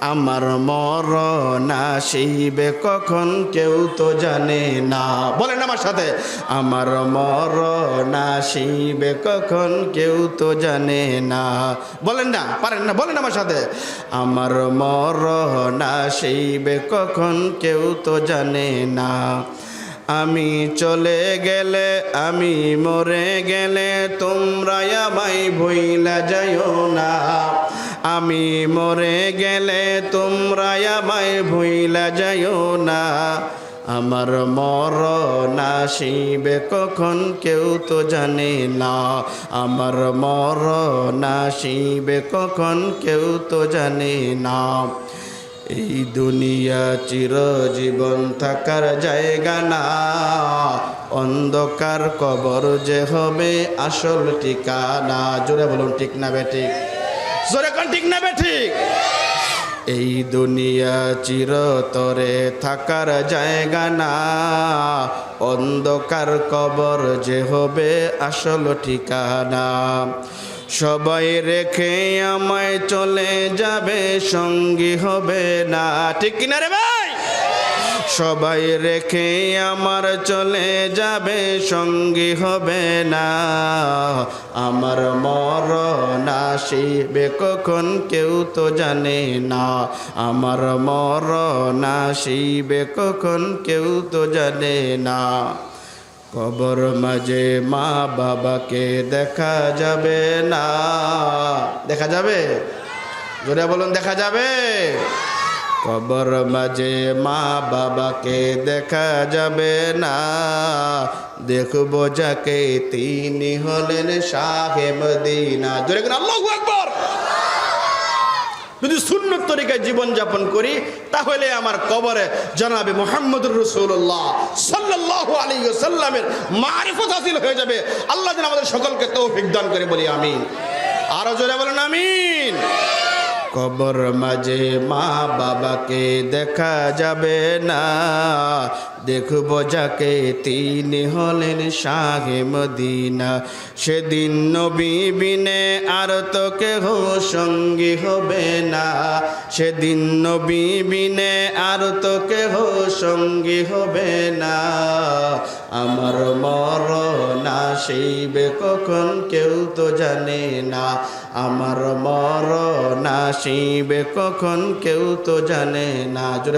আমার মরণ আসিবে কখন কেউ তো জানে না। বলেন আমার সাথে, আমার মরণ আসিবে কখন কেউ তো জানে না। বলেন না, পারেন না, বলেন আমার সাথে, আমার মরণ আসিবে কখন কেউ তো জানে না। আমি চলে গেলে, আমি মরে গেলে তোমরা আমায় ভইলা যাইও না। আমি মরে গেলে তোমরা আমায় ভইলা যাইও না। আমার মরণ আসিবে কখন কেউ তো জানে না। আমার মরণ আসিবে কখন কেউ তো জানে না। এই দুনিয়া চিরজীবন থাকার জায়গা না। অন্ধকার কবর যে হবে আসল ঠিকানা। জোরে বলুন, ঠিক না বেঠিক জোরে কোন, ঠিক নেবে বেঠিক এই দুনিয়া চিরতরে থাকার জায়গা না। অন্ধকার কবর যে হবে আসল ঠিকানা। সবাই রেখে আমায় চলে যাবে, সঙ্গী হবে না। ঠিক কিনা রে ভাই সবাই রেখে আমার চলে যাবে, সঙ্গী হবে না। আমার মরণ আসিবে কখন কেউ তো জানে না। আমার মরণ আসিবে কখন কেউ তো জানে না। কবর মাঝে মা বাবাকে দেখা যাবে না। দেখা যাবে? জোরে বলুন, দেখা যাবে? কবর মাঝে মা বাবাকে দেখা যাবে না। দেখব যাকে তিনি হলেন সাহেব দিনা জোরে আল্লাহু যদি সুন্নত তরিকায় জীবনযাপন করি, তাহলে আমার কবরে জনাবে মোহাম্মদুর রসুল্লাহ সাল্লাহ আলী সাল্লামের মারিফত হাসিল হয়ে যাবে। আল্লাহ যেন আমাদের সকলকে তৌফিক দান করে বলি, আমিন। আরও জোরে বলেন, আমিন। কবর মাঝে মা বাবাকে দেখা যাবে না। দেখব যাকে তিনি হলেন শাহে মদিনা। সেদিন নবী বিনে আর তো কেহ সঙ্গী হবে না। সেদিন নবী বিনে আর তো কেহ সঙ্গী হবে না। আমার মরণ আসিবে কখন কেউ তো জানে না। আমার মরণ আসিবে কখন কেউ তো জানে না।